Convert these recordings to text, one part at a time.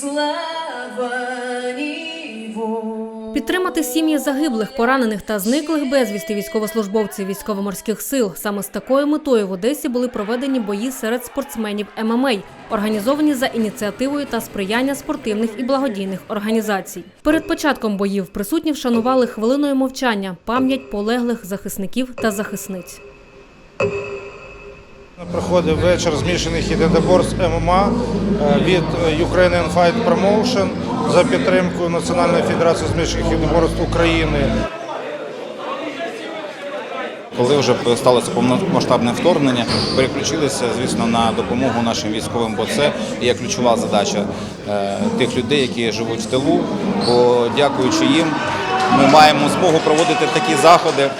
слава. Підтримати сім'ї загиблих, поранених та зниклих безвісти військовослужбовців військово-морських сил. Саме з такою метою в Одесі були проведені бої серед спортсменів ММА, організовані за ініціативою та сприяння спортивних і благодійних організацій. Перед початком боїв присутні вшанували хвилиною мовчання пам'ять полеглих захисників та захисниць. Проходив вечір змішаних єдиноборств ММА від Ukrainian Fight Promotion за підтримкою Національної федерації змішаних єдиноборств України. Коли вже сталося повномасштабне вторгнення, переключилися, звісно, на допомогу нашим військовим, бо це є ключова задача е, тих людей, які живуть в тилу. Бо дякуючи їм, ми маємо змогу проводити такі заходи.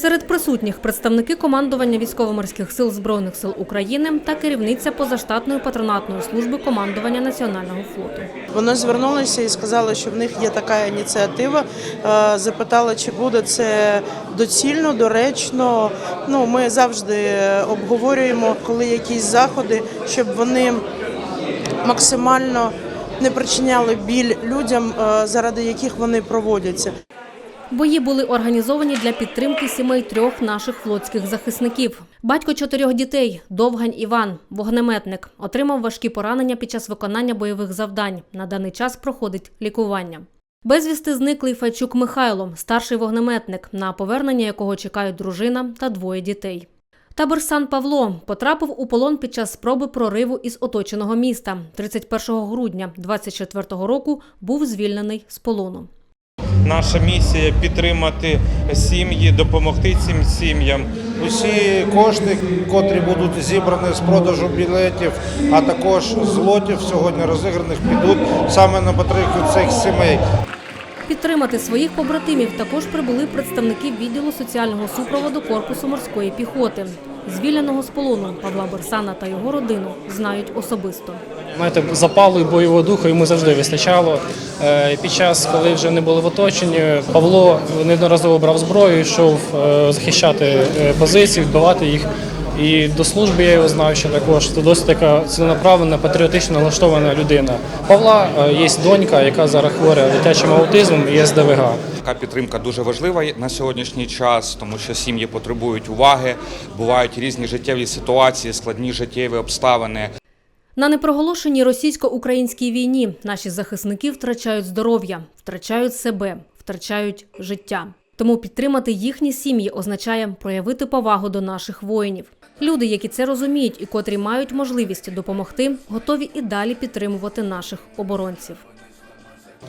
Серед присутніх представники командування військово-морських сил Збройних сил України та керівниця позаштатної патронатної служби командування Національного флоту. Вони звернулися і сказали, що в них є така ініціатива. Е, Запитали, чи буде це доцільно, доречно. Ну, ми завжди обговорюємо, коли якісь заходи, щоб вони максимально не причиняли біль людям, е, заради яких вони проводяться. Бої були організовані для підтримки сімей трьох наших флотських захисників. Батько чотирьох дітей, Довгань Іван, вогнеметник, отримав важкі поранення під час виконання бойових завдань. На даний час проходить лікування. Безвісти зниклий Файчук Михайло, старший вогнеметник, на повернення якого чекають дружина та двоє дітей. Та Берсан Павло потрапив у полон під час спроби прориву із оточеного міста. 31 грудня 24 року був звільнений з полону. Наша місія підтримати сім'ї, допомогти цим сім'ям. Усі кошти, котрі будуть зібрані з продажу білетів, а також з лотів сьогодні розіграних, підуть саме на підтримку цих сімей. Підтримати своїх побратимів також прибули представники відділу соціального супроводу корпусу морської піхоти. Звільненого з полону Павла Берсана та його родину знають особисто. Знаєте, запалу і бойового духу йому завжди вистачало. Е, Під час, коли вже не були в оточенні, Павло неодноразово брав зброю, йшов е, захищати е, позиції, вбивати їх. І до служби я його знав ще також. Це досить така ціленаправлена, патріотично налаштована людина. Павла е, є донька, яка зараз хворя дитячим аутизмом і СДВГ. Така підтримка дуже важлива на сьогоднішній час, тому що сім'ї потребують уваги, бувають різні життєві ситуації, складні життєві обставини. На непроголошеній російсько-українській війні наші захисники втрачають здоров'я, втрачають себе, втрачають життя. Тому підтримати їхні сім'ї означає проявити повагу до наших воїнів. Люди, які це розуміють і котрі мають можливість допомогти, готові і далі підтримувати наших оборонців.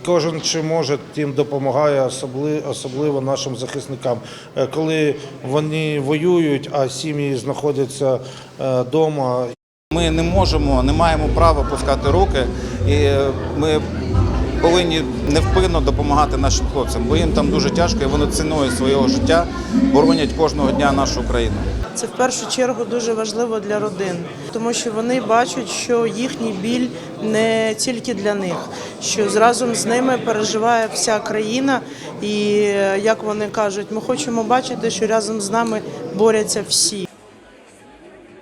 Кожен чи може, тим допомагає, особливо, нашим захисникам. Е, Коли вони воюють, а сім'ї знаходяться вдома, Ми не можемо, не маємо права пускати руки, і е, ми повинні невпинно допомагати нашим хлопцям, бо їм там дуже тяжко, і вони ціною свого життя боронять кожного дня нашу країну. Це в першу чергу дуже важливо для родин, тому що вони бачать, що їхній біль не тільки для них, що разом з ними переживає вся країна. І е, як вони кажуть, ми хочемо бачити, що разом з нами борються всі.